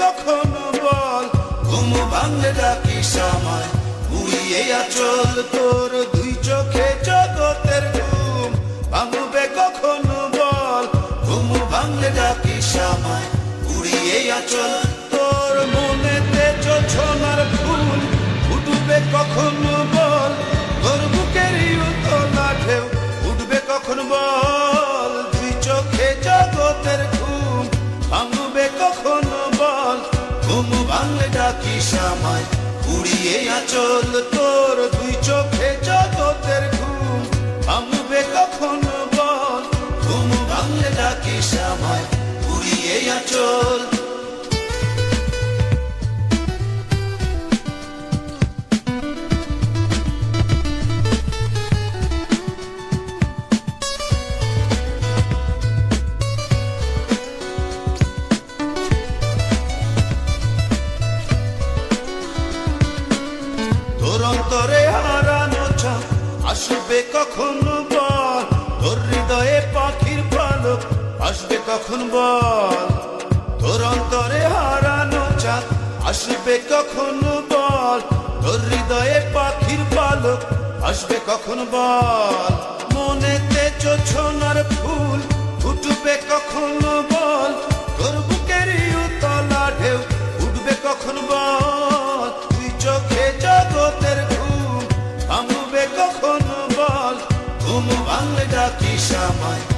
কখনো বল, ঘুম ভাঙলে ডাকি সময় উড়িয়ে আচল তোর দুই চোখে জগতের ঘুম। ভাঙবে কখনো বল, ঘুম ভাঙলে ডাকি সময় উড়িয়ে আচল তোর মনেতে ডাকি সময় উড়িয়ে আচল তোর কখন বল, তোর অন্তরে হারানো চাপ আসবে কখন বল, তোর হৃদয়ে পাখির পালক আসবে কখন বল? মনে মনেতে চোছনার ফুল ফুটবে কখন বল, তোর বুকেরই উতলা ঢেউ উঠবে কখন বল? তুই চোখে জগতের ঘুম ভাঙবে কখন বল, ঘুম ভাঙলে ডাকি সময়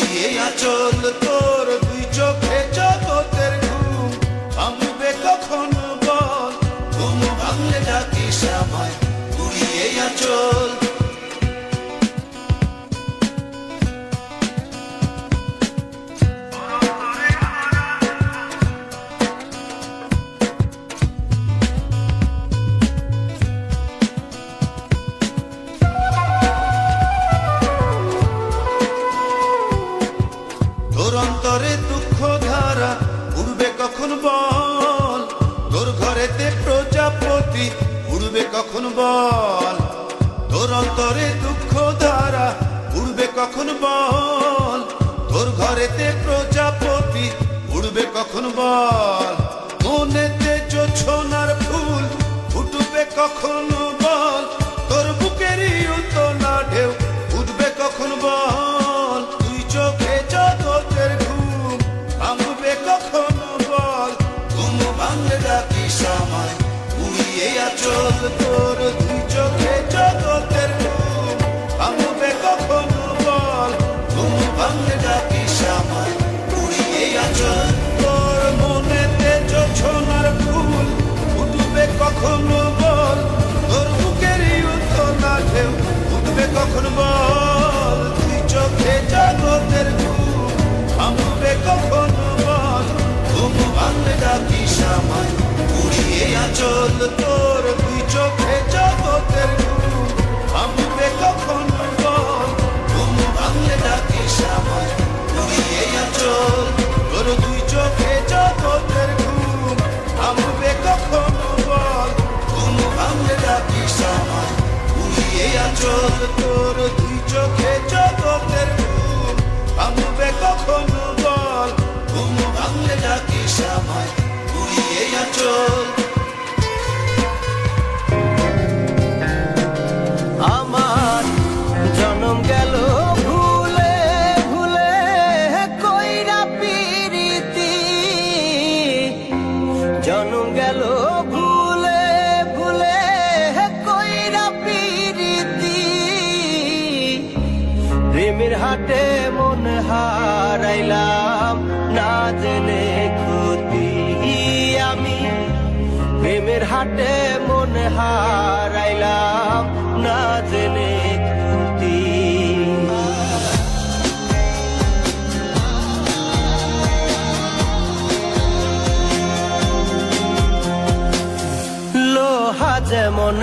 উড়িয়ে আচল তোর অন্তরে দুঃখ ধারা উড়বে কখন বল? তোর ঘরেতে প্রজাপতি, উড়বে কখন বল? মনেতে জোছনার ফুল, ফুটবে কখন আচল তোর দুই চোখে জগতের ভাঙবে কখন ঘুম ভাঙলে ডাকি সময় উড়িয়ে আচল। তোর দুই চোখে জগতের ঘুম ভাঙবে কখন ঘুম ভাঙলে ডাকি সময় উড়িয়ে আচল। তোর প্রেমের হাটে মন হারাইলাম। না জেনে ক্ষতি আমি। প্রেমের হাটে মন হারাইলাম। না জেনে ক্ষতি। লোহা যেমন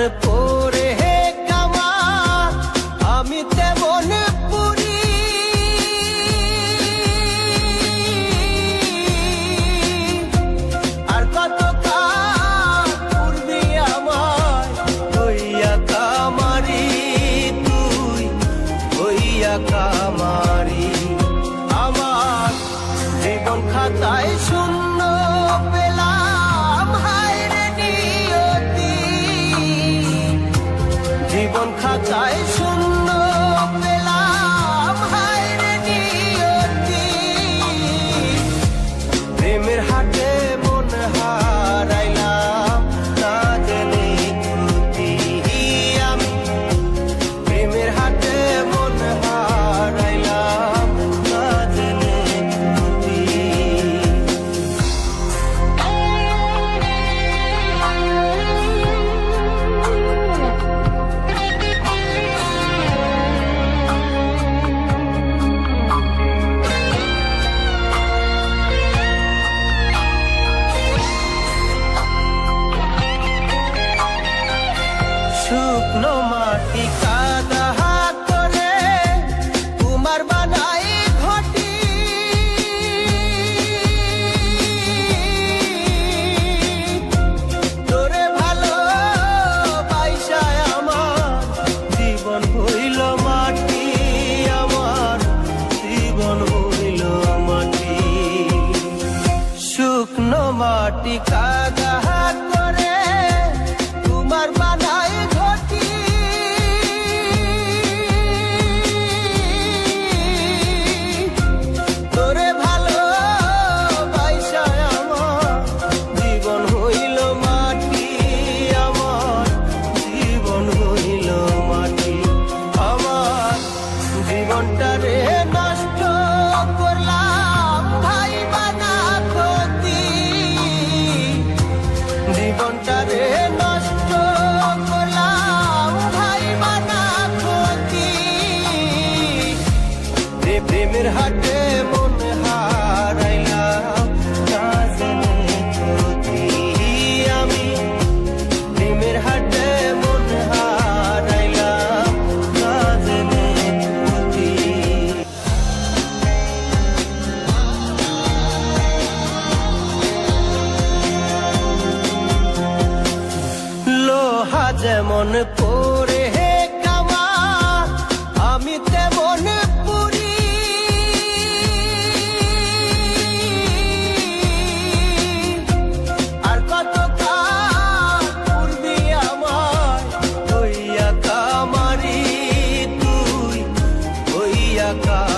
complicada. का